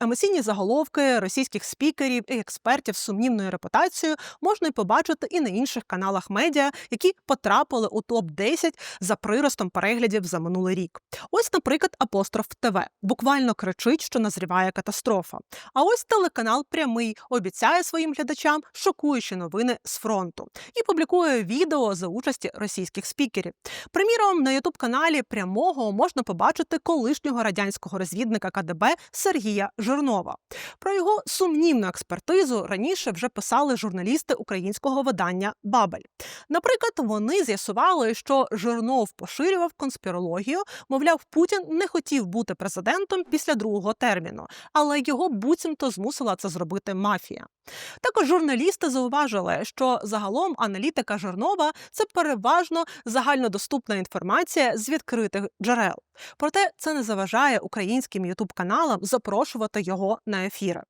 Емоційні заголовки російських спікерів і експертів з сумнівною репутацією можна й побачити і на інших каналах медіа, які потрапили у топ 10 за приростом переглядів за минулий рік. Ось, наприклад, апостроф ТВ буквально кричить, що назріває катастрофа. А ось телеканал Прямий обіцяє своїм глядачам шокуючі новини з фронту і публікує відео за участі російських спікерів. Приміром, на ютуб каналі прямого можна побачити колишнього радянського розвідника КДБ Сергія Жирнова. Про його сумнівну експертизу раніше вже писали журналісти українського видання Бабель. Наприклад, вони з'ясували, що Жирнов поширював конспірологію, мовляв, Путін не хотів бути президентом після другого терміну, але його буцімто змусила це зробити мафія. Також журналісти зауважили, що загалом аналітика Жирнова це переважно загальнодоступна інформація з відкритих джерел. Проте це не заважає українським ютуб каналам запрошувати його на ефіри.